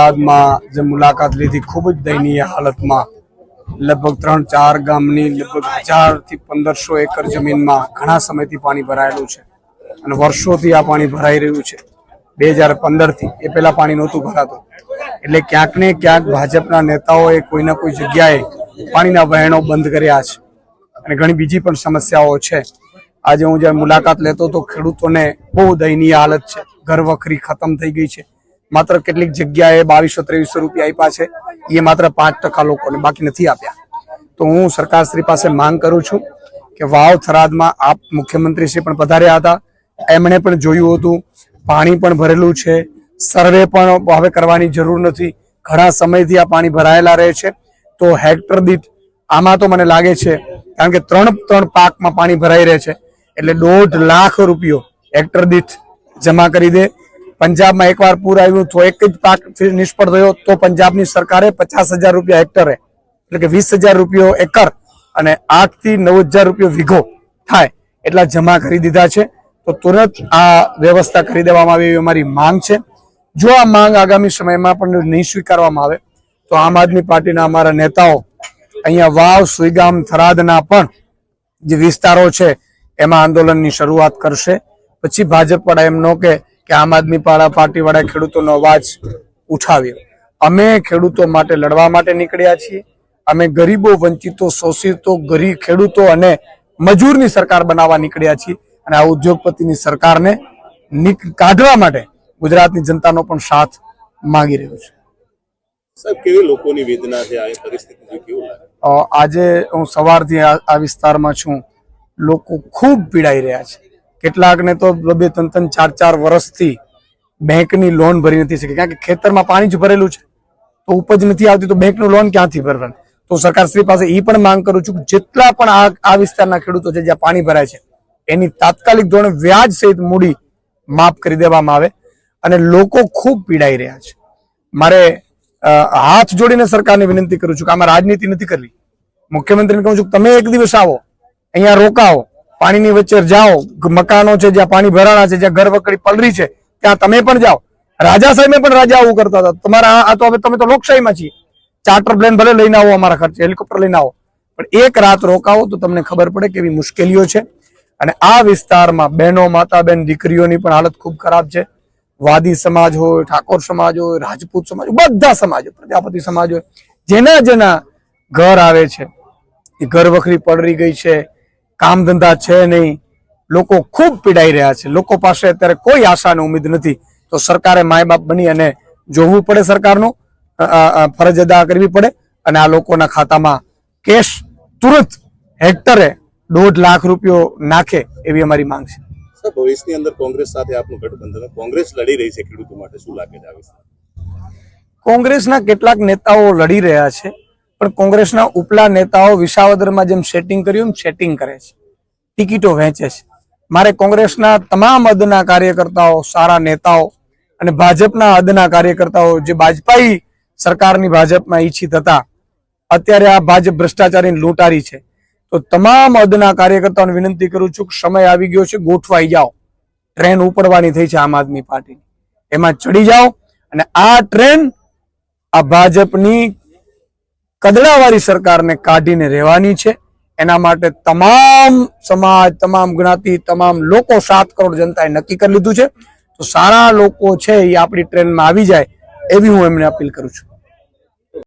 થરાદમાં જે મુલાકાત લીધી, ખૂબ જ દયનીય હાલતમાં લગભગ ત્રણ ચાર ગામની, લગભગ હજારથી પંદરસો એકર જમીનમાં ઘણા સમયથી પાણી ભરાયેલું છે. અને વર્ષોથી આ પાણી ભરાઈ રહ્યું છે. બે હજાર પંદરથી એ પહેલાં પાણી નહોતું ભરાતું. એટલે ક્યાંક ને ક્યાંક ભાજપના નેતાઓએ કોઈના કોઈ જગ્યાએ પાણીના વહેણો બંધ કર્યા છે. અને ઘણી બીજી પણ સમસ્યાઓ છે. આજે હું જ્યારે મુલાકાત લેતો તો ખેડૂતોને બહુ દયનીય હાલત છે. ઘર વખરી ખતમ થઈ ગઈ છે. માત્ર કેટલીક જગ્યાએ બાવીસો ત્રેવીસો રૂપિયા આપ્યા છે. એ માત્ર પાંચ ટકા લોકોને બાકી નથી આપ્યા. તો હું સરકારશ્રી પાસે માંગ કરું છું કે વાવ થરાદમાં આપ મુખ્યમંત્રી શ્રી પણ પધાર્યા હતા. એમણે પણ જોયું હતું, પાણી પણ ભરેલું છે. સર્વે પણ હવે કરવાની જરૂર નથી. ઘણા સમયથી આ પાણી ભરાયેલા રહે છે. તો હેક્ટર દીઠ આમાં તો મને લાગે છે, કારણ કે ત્રણ ત્રણ પાકમાં પાણી ભરાઈ રહે છે. એટલે દોઢ લાખ રૂપિયો હેક્ટર દીઠ જમા કરી દે. પંજાબમાં એકવાર પૂર આવ્યું તો એક જ પાક નિષ્ફળ થયો તો પંજાબની સરકારે પચાસ હજાર રૂપિયા હેક્ટરે, એટલે કે વીસ હજાર રૂપિયો એકર અને આઠથી નવ હજાર રૂપિયો વીઘો થાય એટલા જમા કરી દીધા છે. તો તુરંત આ વ્યવસ્થા કરી દેવામાં આવે એવી અમારી માંગ છે. જો આ માંગ આગામી સમયમાં પણ નહીં સ્વીકારવામાં આવે, તો આમ આદમી પાર્ટીના અમારા નેતાઓ અહીંયા વાવ, સુઈગામ, થરાદના પણ જે વિસ્તારો છે, એમાં આંદોલનની શરૂઆત કરશે. પછી ભાજપ પણ એમ નો કે કે આમ આદમી પાડા પાર્ટી વાળા ખેડૂતોનો અવાજ ઉઠાવ્યો. અમે ખેડૂતો માટે લડવા માટે નીકળ્યા છીએ. અમે ગરીબો વંચિતો શોષિતો ગરીબ ખેડૂતો અને મજૂરની સરકાર બનાવવા નીકળ્યા છીએ અને આ ઉદ્યોગપતિની સરકારને કાઢવા માટે ગુજરાતની જનતાનો પણ સાથ માંગી રહ્યો છે. સાહેબ કેવી લોકોની વેદના છે? આ પરિસ્થિતિ કેવું આજે હું સવારથી આ વિસ્તારમાં છું. લોકો ખૂબ પીડાઈ રહ્યા છે. કેટલાકને તો બે ત્રણ ત્રણ ચાર ચાર વર્ષથી બેંકની લોન ભરી નથી શકી. કારણ કે ખેતરમાં પાણી જ ભરેલું છે. તો ઉપજ નથી આવતી, તો બેંકનું લોન ક્યાંથી ભરવાનું? તો સરકારશ્રી પાસે એ પણ માંગ કરું છું કે જેટલા પણ આ વિસ્તારના ખેડૂતો છે, જ્યાં પાણી ભરાય છે, એની તાત્કાલિક ધોરણે વ્યાજ સહિત મૂડી માફ કરી દેવામાં આવે અને લોકો ખૂબ પીડાઈ રહ્યા છે. મારે હાથ જોડીને સરકારને વિનંતી કરું છું કે આમાં રાજનીતિ નથી કરવી. મુખ્યમંત્રીને કહું છું તમે એક દિવસ આવો, અહીંયા રોકાઓ પાણીની વચ્ચે જાઓ, મકાનો છે, જ્યાં પાણી ભરાણા છે, જ્યાં ઘર વકડી પલરી છે, ત્યાં તમે પણ જાઓ. રાજા સાહેબે પણ રાજા આવું કરતા હતા. તમારા આ- તો હવે તમે તો લોકશાહીમાં છીએ. ચાર્ટર પ્લેન ભલે લઈને આવો અમારા ખર્ચે, હેલિકોપ્ટર લઈને આવો. પણ એક રાત રોકાવો તો તમને ખબર પડે કેવી મુશ્કેલીઓ છે. અને આ વિસ્તારમાં બહેનો માતા બેન દીકરીઓની પણ હાલત ખૂબ ખરાબ છે. વાદી સમાજ હોય, ઠાકોર સમાજ હોય, રાજપૂત સમાજ હોય, બધા સમાજો પ્રજાપતિ સમાજ હોય, જેના જેના ઘર આવે છે. એ ઘર વખરી પડરી ગઈ છે. કામ ધંધા છે નહીં. લોકો ખૂબ પીડાઈ રહ્યા છે. લોકો પાસે અત્યારે કોઈ આશા અને ઉમેદ નથી. તો સરકારે માય બાપ બની અને જોવું પડે સરકારનું. ફરજ અદા કરવી પડે અને આ લોકોના ખાતામાં કેશ તુરંત હેક્ટરે દોઢ લાખ રૂપિયો નાખે એવી અમારી માંગ છે. ભવિષ્યની અંદર કોંગ્રેસ સાથે આપનું ગઠબંધન કોંગ્રેસ લડી રહી છે ખેડૂતો માટે શું લાગે છે કોંગ્રેસના કેટલાક નેતાઓ લડી રહ્યા છે. પણ કોંગ્રેસના ઉપલા નેતાઓ વિસાવદરમાં જેમ સેટિંગ કર્યું, એમ સેટિંગ કરે છે. ટિકિટો વહેંચે છે. મારે કોંગ્રેસના તમામ અદના કાર્યકર્તાઓ, સારા નેતાઓ અને ભાજપના અદના કાર્યકર્તાઓ જે બાજપાઈ સરકારની ભાજપમાં ઈચ્છિત હતા, અત્યારે આ ભાજપ ભ્રષ્ટાચારની લૂંટારી છે. તો તમામ અદના કાર્યકર્તાઓને વિનંતી કરું છું કે સમય આવી ગયો છે, ગોઠવાઈ જાઓ. ટ્રેન ઉપડવાની થઈ છે આમ આદમી પાર્ટીની. એમાં ચડી જાઓ અને આ ટ્રેન આ ભાજપની કદડાવાળી સરકારને કાઢીને રહેવાની છે. એના માટે તમામ સમાજ, તમામ જ્ઞાતિ, તમામ લોકો સાત કરોડ જનતાએ નક્કી કરી લીધું છે. તો સારા લોકો છે એ આપણી ટ્રેનમાં આવી જાય એવી હું એમને અપીલ કરું છું.